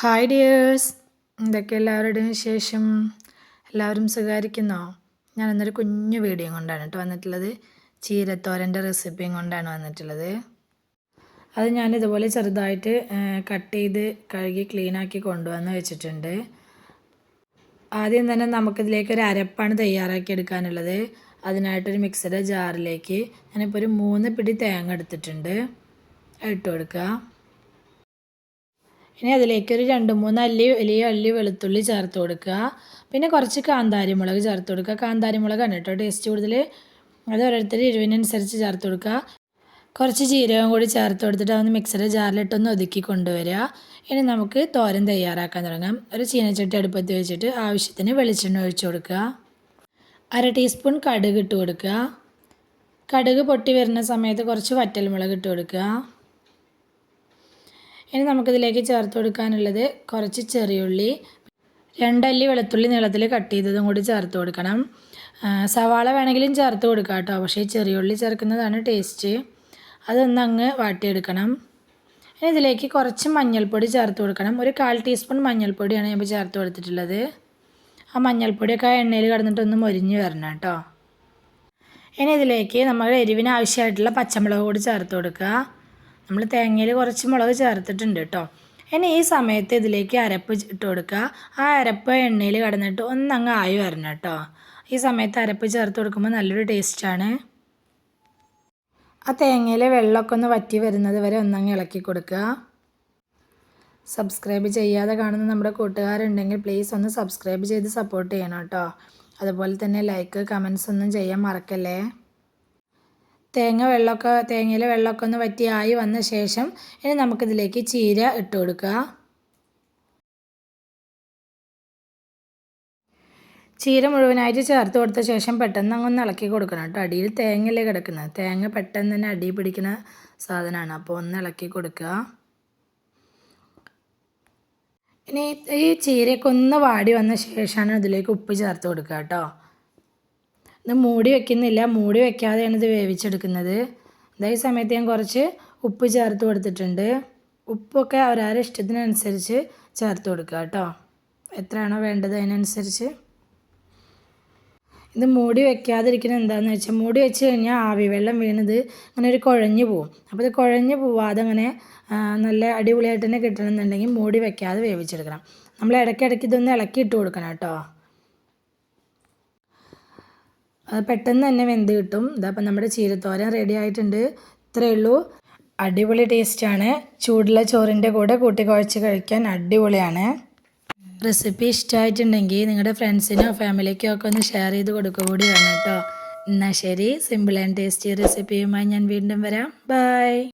Hi dears എന്തൊക്കെ എല്ലാവരുടെയും ശേഷം എല്ലാവരും സുഖമായിരിക്കുന്നോ ഞാൻ ഇന്നൊരു കുഞ്ഞു വീഡിയോ കൊണ്ടാണ് കേട്ടോ വന്നിട്ടുള്ളത്. ചീരത്തോരന്റെ റെസിപ്പിയും കൊണ്ടാണ് വന്നിട്ടുള്ളത്. അത് ഞാൻ ഇതുപോലെ ചെറുതായിട്ട് കട്ട് ചെയ്ത് കഴുകി ക്ലീനാക്കി കൊണ്ടുവന്ന് വെച്ചിട്ടുണ്ട്. ആദ്യം തന്നെ നമുക്കിതിലേക്ക് ഒരു അരപ്പാണ് തയ്യാറാക്കി എടുക്കാനുള്ളത്. അതിനായിട്ടൊരു മിക്സിയുടെ ജാറിലേക്ക് ഞാനിപ്പോൾ ഒരു മൂന്ന് പിടി തേങ്ങ എടുത്തിട്ടുണ്ട്. ഇട്ട് കൊടുക്കുക. ഇനി അതിലേക്ക് ഒരു രണ്ട് മൂന്ന് അല്ലി വലിയ അല്ലി വെളുത്തുള്ളി ചേർത്ത് കൊടുക്കുക. പിന്നെ കുറച്ച് കാന്താരിമുളക് ചേർത്ത് കൊടുക്കുക. കാന്താരിമുളകാണ് കേട്ടോ ടേസ്റ്റ് കൂടുതൽ. അത് ഓരോരുത്തർ എരിവിനനുസരിച്ച് ചേർത്ത് കൊടുക്കുക. കുറച്ച് ജീരകം കൂടി ചേർത്ത് കൊടുത്തിട്ട് അതൊന്ന് മിക്സറിൽ ജാറിലിട്ടൊന്ന് ഒതുക്കി കൊണ്ടുവരിക. ഇനി നമുക്ക് തോരൻ തയ്യാറാക്കാൻ തുടങ്ങാം. ഒരു ചീനച്ചട്ടി അടുപ്പത്ത് വെച്ചിട്ട് ആവശ്യത്തിന് വെളിച്ചെണ്ണ ഒഴിച്ചു കൊടുക്കുക. അര ടീസ്പൂൺ കടുക് ഇട്ട് കൊടുക്കുക. കടുക് പൊട്ടി വരുന്ന സമയത്ത് കുറച്ച് വറ്റൽമുളക് ഇട്ട് കൊടുക്കുക. ഇനി നമുക്കിതിലേക്ക് ചേർത്ത് കൊടുക്കാനുള്ളത് കുറച്ച് ചെറിയുള്ളി രണ്ടല്ലി വെളുത്തുള്ളി നീളത്തിൽ കട്ട് ചെയ്തതും കൂടി ചേർത്ത് കൊടുക്കണം. സവാള വേണമെങ്കിലും ചേർത്ത് കൊടുക്കാം കേട്ടോ. പക്ഷേ ചെറിയുള്ളി ചേർക്കുന്നതാണ് ടേസ്റ്റ്. അതൊന്ന് അങ്ങ് വാട്ടിയെടുക്കണം. ഇനി ഇതിലേക്ക് കുറച്ച് മഞ്ഞൾപ്പൊടി ചേർത്ത് കൊടുക്കണം. ഒരു കാൽ ടീസ്പൂൺ മഞ്ഞൾപ്പൊടിയാണ് ഞാൻ ചേർത്ത് കൊടുത്തിട്ടുള്ളത്. ആ മഞ്ഞൾപ്പൊടിയൊക്കെ ആ എണ്ണയിൽ കിടന്നിട്ടൊന്ന് മൊരിഞ്ഞ് വരണം കേട്ടോ. ഇനി ഇതിലേക്ക് നമ്മുടെ എരിവിന് ആവശ്യമായിട്ടുള്ള പച്ചമുളക് കൂടി ചേർത്ത് കൊടുക്കുക. നമ്മൾ തേങ്ങയിൽ കുറച്ച് മുളക് ചേർത്തിട്ടുണ്ട് കേട്ടോ. ഇനി ഈ സമയത്ത് ഇതിലേക്ക് അരപ്പ് ഇട്ട് കൊടുക്കുക. ആ അരപ്പ് എണ്ണയിൽ കടന്നിട്ട് ഒന്നങ്ങ് ആയി വരണം കേട്ടോ. ഈ സമയത്ത് അരപ്പ് ചേർത്ത് കൊടുക്കുമ്പോൾ നല്ലൊരു ടേസ്റ്റാണ് ആ തേങ്ങയിലെ വെള്ളമൊക്കെ ഒന്ന് വറ്റി വരുന്നത് വരെ ഒന്നങ്ങ് ഇളക്കി കൊടുക്കുക. സബ്സ്ക്രൈബ് ചെയ്യാതെ കാണുന്ന നമ്മുടെ കൂട്ടുകാരുണ്ടെങ്കിൽ പ്ലീസ് ഒന്ന് സബ്സ്ക്രൈബ് ചെയ്ത് സപ്പോർട്ട് ചെയ്യണം കേട്ടോ. അതുപോലെ തന്നെ ലൈക്ക് കമൻസ് ഒന്നും ചെയ്യാൻ മറക്കല്ലേ? തേങ്ങ വെള്ളമൊക്കെ തേങ്ങയിൽ വെള്ളമൊക്കെ ഒന്ന് വറ്റിയായി വന്ന ശേഷം ഇനി നമുക്കിതിലേക്ക് ചീര ഇട്ട് കൊടുക്കുക. ചീര മുഴുവനായിട്ട് ചേർത്ത് കൊടുത്ത ശേഷം പെട്ടെന്ന് അങ്ങ് ഇളക്കി കൊടുക്കണം കേട്ടോ. അടിയിൽ തേങ്ങയിലേ കിടക്കുന്നത് തേങ്ങ പെട്ടെന്ന് തന്നെ അടി പിടിക്കുന്ന സാധനമാണ്. അപ്പോൾ ഒന്ന് ഇളക്കി കൊടുക്കുക. ഇനി ഈ ചീരയൊക്കെ ഒന്ന് വാടി വന്ന ശേഷമാണ് ഇതിലേക്ക് ഉപ്പ് ചേർത്ത് കൊടുക്കുക കേട്ടോ. ഇത് മൂടി വെക്കുന്നില്ല. മൂടി വെക്കാതെയാണ് ഇത് വേവിച്ചെടുക്കുന്നത്. അതേ സമയത്ത് ഞാൻ കുറച്ച് ഉപ്പ് ചേർത്ത് കൊടുത്തിട്ടുണ്ട്. ഉപ്പൊക്കെ അവരവരുടെ ഇഷ്ടത്തിനനുസരിച്ച് ചേർത്ത് കൊടുക്കുക കേട്ടോ. എത്രയാണോ വേണ്ടത് അതിനനുസരിച്ച്. ഇത് മൂടി വെക്കാതിരിക്കുന്നത് എന്താണെന്ന് വെച്ചാൽ മൂടി വെച്ച് കഴിഞ്ഞാൽ ആവി വെള്ളം വീണത് അങ്ങനെ ഒരു കുഴഞ്ഞു പോവും. അപ്പോൾ ഇത് കുഴഞ്ഞു പോവാതെ അങ്ങനെ നല്ല അടിപൊളിയായിട്ട് തന്നെ കിട്ടണമെന്നുണ്ടെങ്കിൽ മൂടി വെക്കാതെ വേവിച്ചെടുക്കണം. നമ്മൾ ഇടയ്ക്കിടയ്ക്ക് ഇതൊന്ന് ഇളക്കി ഇട്ട് കൊടുക്കണം കേട്ടോ. പെട്ടെന്ന് തന്നെ വെന്ത് കിട്ടും. ഇതപ്പം നമ്മുടെ ചീരത്തോരൻ റെഡി ആയിട്ടുണ്ട്. ഇത്രയേ ഉള്ളൂ. അടിപൊളി ടേസ്റ്റാണ് ചൂടുള്ള ചോറിന്റെ കൂടെ കൂട്ടി കുഴച്ച് കഴിക്കാൻ അടിപൊളിയാണ്. റെസിപ്പി ഇഷ്ടമായിട്ടുണ്ടെങ്കിൽ നിങ്ങളുടെ ഫ്രണ്ട്സിനോ ഫാമിലിക്കോ ഒക്കെ ഒന്ന് ഷെയർ ചെയ്ത് കൊടുക്കുക കൂടി വേണം കേട്ടോ. എന്നാൽ ശരി. സിമ്പിൾ ആൻഡ് ടേസ്റ്റി റെസിപ്പിയുമായി ഞാൻ വീണ്ടും വരാം. ബൈ